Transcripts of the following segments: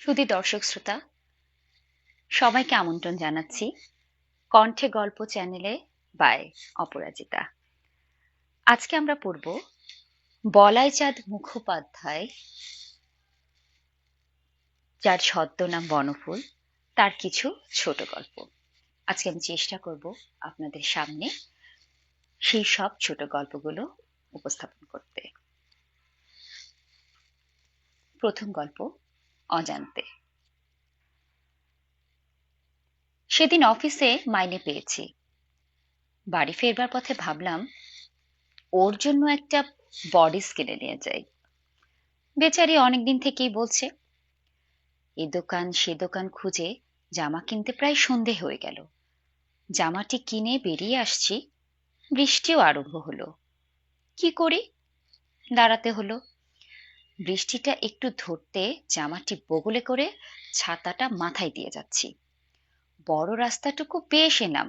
সুধী দর্শক শ্রোতা, সবাইকে আমন্ত্রণ জানাচ্ছি কণ্ঠে গল্প চ্যানেলে বাই অপরাজিতা। আজকে আমরা পড়ব বলাই চাঁদ মুখোপাধ্যায়, যার ছদ্মনাম বনফুল, তার কিছু ছোট গল্প। আজকে আমি চেষ্টা করব আপনাদের সামনে সেই সব ছোট গল্পগুলো উপস্থাপন করতে। প্রথম গল্প অজান্তে। সেদিন অফিসে মাইনে পেয়েছি। বাড়ি ফেরবার পথে ভাবলাম, ওর জন্য একটা বডি কিনে নিয়ে যাই। বেচারি অনেকদিন থেকেই বলছে, এ দোকান, সে দোকান খুঁজে জামা কিনতে প্রায় সন্ধে হয়ে গেল। জামাটি কিনে বেরিয়ে আসছি, বৃষ্টিও আরম্ভ হলো। কি করি? দাঁড়াতে হলো। বৃষ্টিটা একটু ধরতে জামাটি বগলে করে ছাতাটা মাথায় দিয়ে যাচ্ছি। বড় রাস্তাটুকু বেশ এলাম।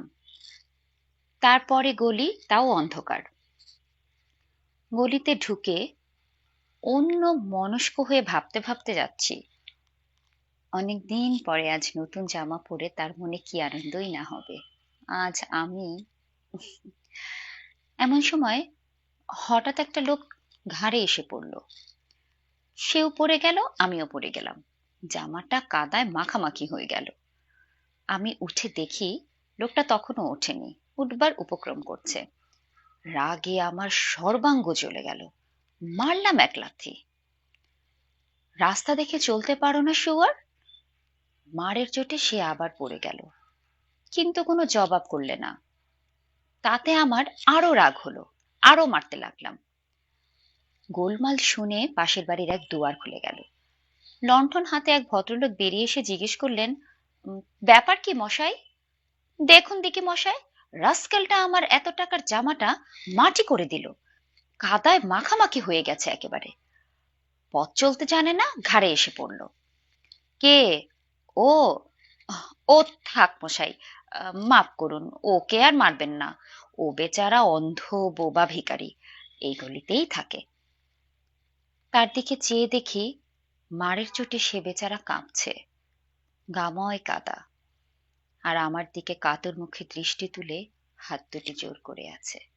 তারপরে গলি তাও অন্ধকার। গলিতে ঢুকে অন্য মনস্ক হয়ে ভাবতে ভাবতে যাচ্ছি, অনেকদিন পরে আজ নতুন জামা পরে তার মনে কি আনন্দই না হবে। আজ আমি এমন সময় হঠাৎ একটা লোক ঘাড়ে এসে পড়ল। সেও পড়ে গেল, আমিও পড়ে গেলাম। জামাটা কাদায় মাখামাখি হয়ে গেল। আমি উঠে দেখি লোকটা তখনও ওঠেনি, উঠবার উপক্রম করছে। রাগে আমার সর্বাঙ্গ জ্বলে গেল। মারলাম এক লাথি। রাস্তা দেখে চলতে পারো না, শুয়ার? মারের চোটে সে আবার পড়ে গেল। কিন্তু কোনো জবাব করলে না। তাতে আমার আরও রাগ হলো, আরও মারতে লাগলাম। গোলমাল শুনে পাশের বাড়ির এক দুয়ার খুলে গেল। লণ্ঠন হাতে এক ভদ্রলোক বেরিয়ে এসে জিজ্ঞেস করলেন ব্যাপার কি মশাই? দেখুন দেখি মশাই, রাস্কেলটা আমার এত টাকার জামাটা মাটি করে দিল। কাদায় মাখামাখি হয়ে গেছে একেবারে। পথ চলতে জানে না, ঘাড়ে এসে পড়ল। কে? ও? ও থাক মশাই, মাফ করুন, ওকে আর মারবেন না। ও বেচারা অন্ধ, বোবা ভিকারি এই গলিতেই থাকে। তার দিকে চেয়ে দেখি মারের চোটে সে বেচারা কাঁপছে। গাময় কাদা। আর আমার দিকে কাতর মুখে দৃষ্টি তুলে হাত দুটি জোর করে আছে।